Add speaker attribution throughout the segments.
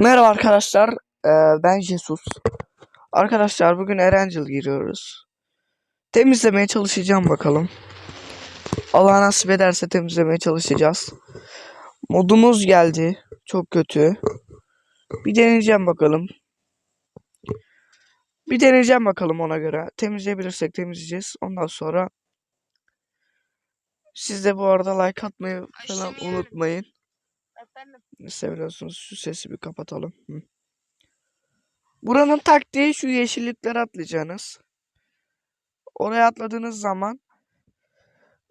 Speaker 1: Merhaba arkadaşlar, ee, ben Jesus. Arkadaşlar bugün Erencil giriyoruz. Temizlemeye çalışacağım bakalım. Allah nasip ederse temizlemeye çalışacağız. Modumuz geldi. Çok kötü. Bir deneyeceğim bakalım. Bir deneyeceğim bakalım ona göre. Temizleyebilirsek temizleyeceğiz. Ondan sonra siz de bu arada like atmayı falan unutmayın.
Speaker 2: Efendim.
Speaker 1: Seviyorsunuz. Şu sesi bir kapatalım. Hı. Buranın taktiği şu yeşilliklere atlayacaksınız. Oraya atladığınız zaman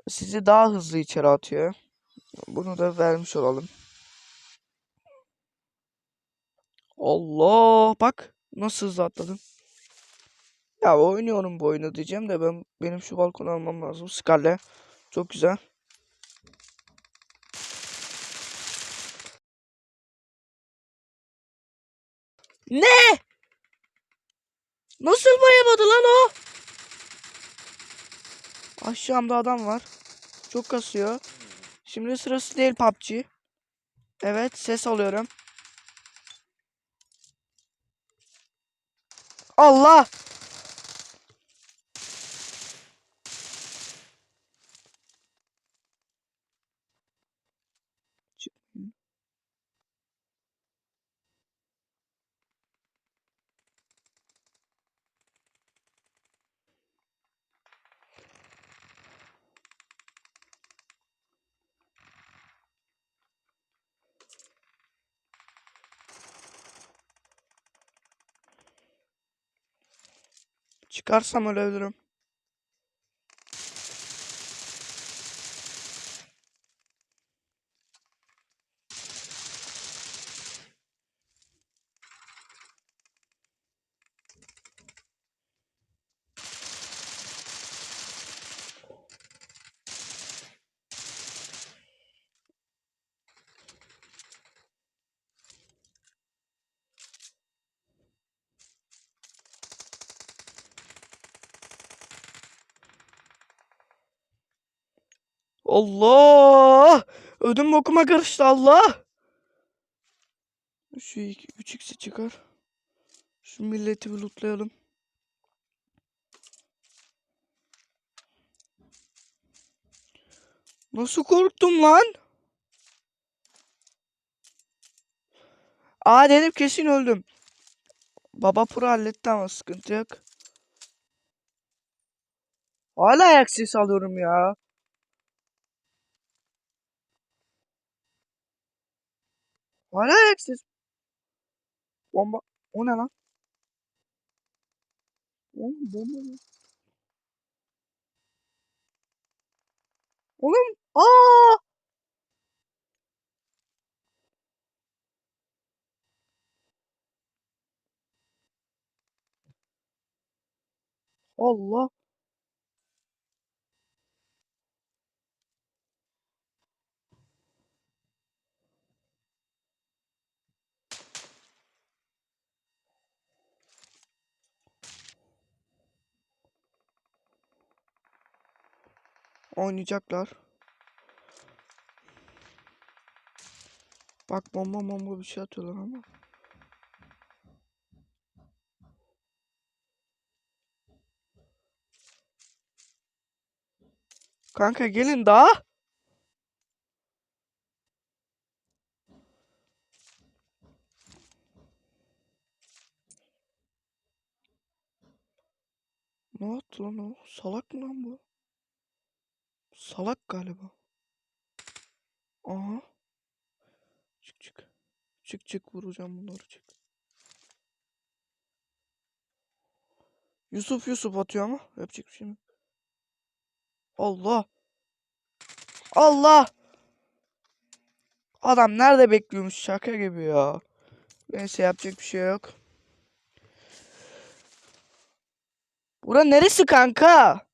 Speaker 1: sizi daha hızlı içeri atıyor. Bunu da vermiş olalım. Allah bak nasıl hızlı atladım. Ya oynuyorum bu oyunu diyeceğim de ben benim şu balkonu almam lazım. Scarlet. Çok güzel. Ne? Nasıl bayamadı lan o? Aşağımda adam var. Çok kasıyor. Şimdi sırası değil PUBG. Evet ses alıyorum. Allah! Çıkarsam ölebilirim. Allah! Ödüm bokuma karıştı Allah! Şu 3x'i çıkar. Şu milleti bir lootlayalım. Nasıl korktum lan? Aa dedim kesin öldüm. Baba pro halletti ama sıkıntı yok. Hala ayak alıyorum ya. Hala sesi. Bomba. O ne lan? Oğlum bomba mı? Oğlum. Aa! Allah. Oynayacaklar. Bak bomba bomba bir şey atıyorlar ama. Kanka gelin daha. Ne yaptı lan o? Salak mı lan bu? Salak galiba. Aha. Çık çık. Çık çık vuracağım bunları çık. Yusuf Yusuf atıyor ama yapacak bir şey mi? Allah. Allah. Adam nerede bekliyormuş şaka gibi ya. Neyse yapacak bir şey yok. Bura neresi kanka?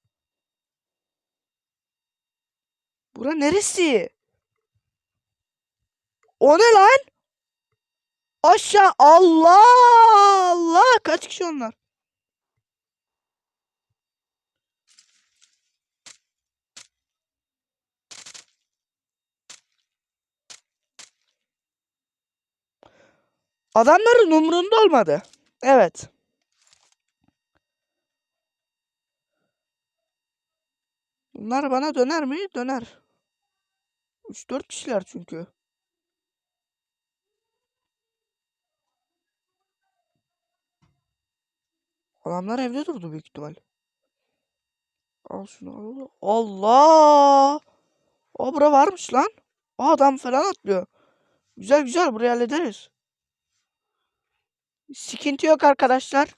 Speaker 1: Bura neresi? O ne lan? Aşağı Allah Allah kaç kişi onlar? Adamların umrunda olmadı. Evet. Bunlar bana döner mi? Döner. 3-4 kişiler çünkü. Adamlar evde durdu büyük ihtimal. Al şunu al. Allah! O bura varmış lan. O adam falan atlıyor. Güzel güzel burayı hallederiz. Sıkıntı yok arkadaşlar.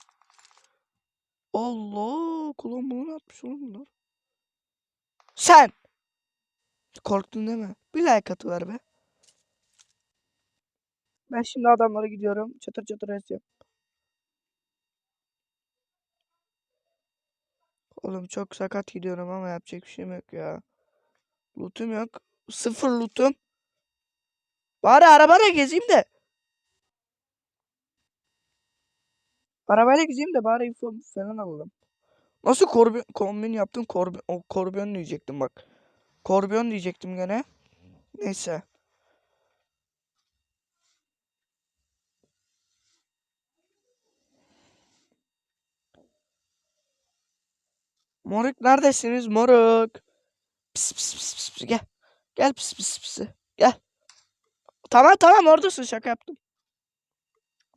Speaker 1: Allah! Kulağım bunu atmış oğlum bunlar. Sen! Korktun değil mi? Bir like atıver be. Ben şimdi adamlara gidiyorum. Çatır çatır edeceğim. Oğlum çok sakat gidiyorum ama yapacak bir şeyim yok ya. Lootum yok. Sıfır lootum. Bari arabayla gezeyim de. Arabayla gezeyim de bari info falan alalım. Nasıl korbi kombin yaptım? Korbi o korbiyon diyecektim bak. Korbiyon diyecektim gene. Neyse. Moruk neredesiniz moruk? Pis pis pis pis pis gel. Gel pis pis pis. Gel. Tamam tamam oradasın şaka yaptım.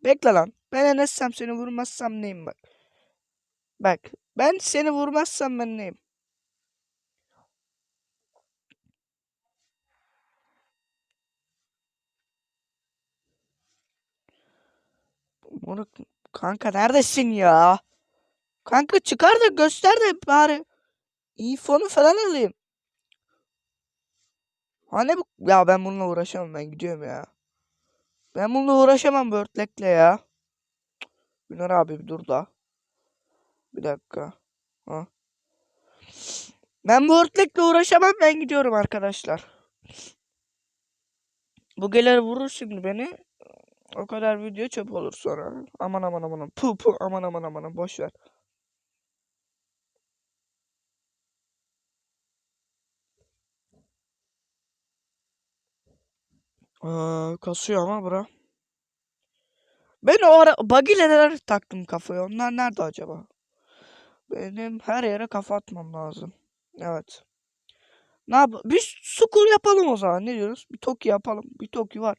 Speaker 1: Bekle lan. Ben enesem seni vurmazsam neyim bak. Bak ben seni vurmazsam ben neyim? Moruk kanka neredesin ya? Kanka çıkar da göster de bari. İfonu falan alayım. Hani bu ya ben bununla uğraşamam ben gidiyorum ya. Ben bununla uğraşamam Börtlek'le ya. Güner abi bir dur da. Bir dakika. Ha. Ben bu uğraşamam ben gidiyorum arkadaşlar. Bu gelir vurur şimdi beni. O kadar video çöp olur sonra. Aman aman aman. Pu pu aman aman aman. Boş ver. Aa, kasıyor ama bura. Ben o ara buggy'lere taktım kafayı. Onlar nerede acaba? Benim her yere kafa atmam lazım. Evet. Ne yap? Bir school yapalım o zaman. Ne diyoruz? Bir Toki yapalım. Bir Toki var.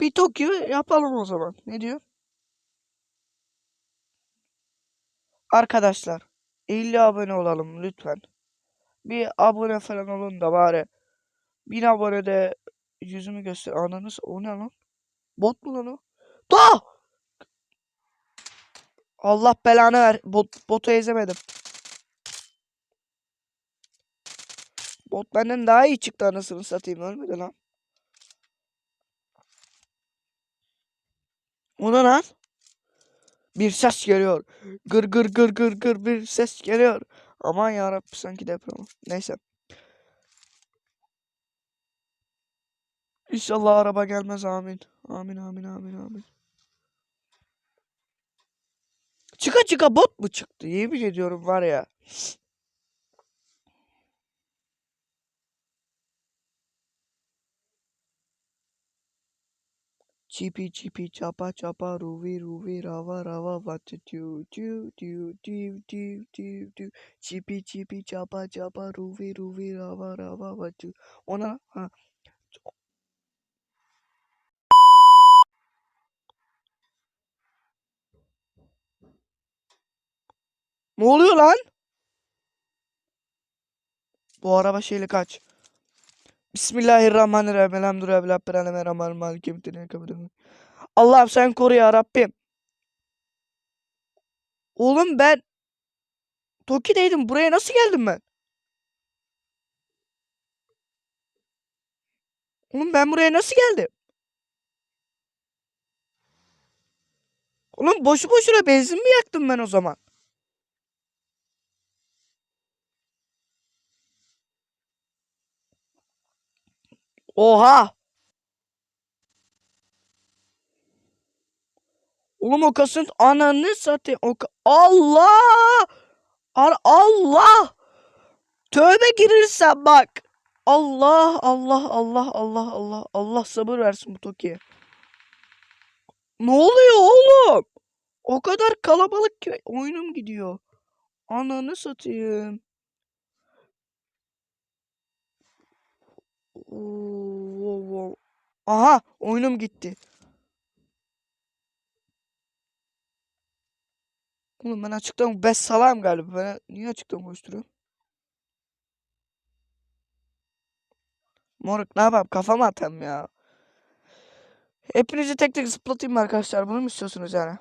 Speaker 1: Bir Toki yapalım o zaman. Ne diyor? Arkadaşlar 50 abone olalım lütfen. Bir abone falan olun da bari. 1000 abonede yüzümü göster. Ananız o ne lan? Bot mu lan o? Da! Allah belanı ver. Bot, botu ezemedim. Bot benden daha iyi çıktı anasını satayım. Ölmedi lan. O lan? Bir ses geliyor. Gır gır gır gır gır bir ses geliyor. Aman yarabbi sanki deprem. Neyse. İnşallah araba gelmez amin. Amin amin amin amin. Çıka çıka bot mu çıktı? Yemin ediyorum var ya. Chipi chipi chapa chapa ruvi ruvi rava rava vatu tu tu tu tu tu tu tu Chipi chipi chapa chapa ruvi ruvi rava rava vatu Ona ha Ne oluyor lan? Bu araba şeyle kaç. Bismillahirrahmanirrahim. Elhamdülillahirrahmanirrahim. Allah'ım sen koru ya Rabbim. Oğlum ben Toki'deydim. Buraya nasıl geldim ben? Oğlum ben buraya nasıl geldim? Oğlum boşu boşuna benzin mi yaktım ben o zaman? Oha! Oğlum o kasınt ananı satayım. O Allah! Ar Allah! Tövbe girirsen bak. Allah Allah Allah Allah Allah Allah sabır versin bu Toki'ye. Ne oluyor oğlum? O kadar kalabalık ki oyunum gidiyor. Ananı satayım. Oo, Aha oyunum gitti. Oğlum ben açıktan 5 salam galiba. Ben niye açıktan koşturuyorum? Moruk ne yapayım kafama atam ya. Hepinizi tek tek zıplatayım arkadaşlar? Bunu mu istiyorsunuz yani?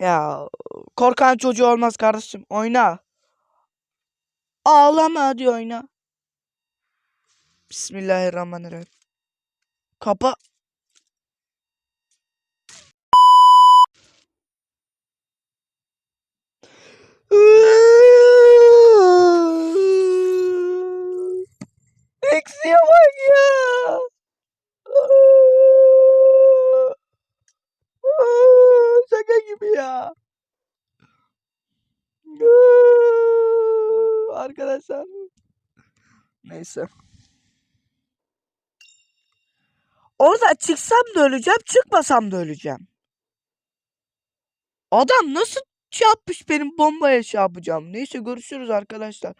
Speaker 1: Ya korkan çocuğu olmaz kardeşim. Oyna. Ağlama hadi oyna. Bismillahirrahmanirrahim. Kapa. Eksiye bak ya. Şaka gibi ya. Arkadaşlar. Neyse. Orada çıksam da öleceğim, çıkmasam da öleceğim. Adam nasıl şey yapmış benim bombaya şey yapacağım. Neyse görüşürüz arkadaşlar.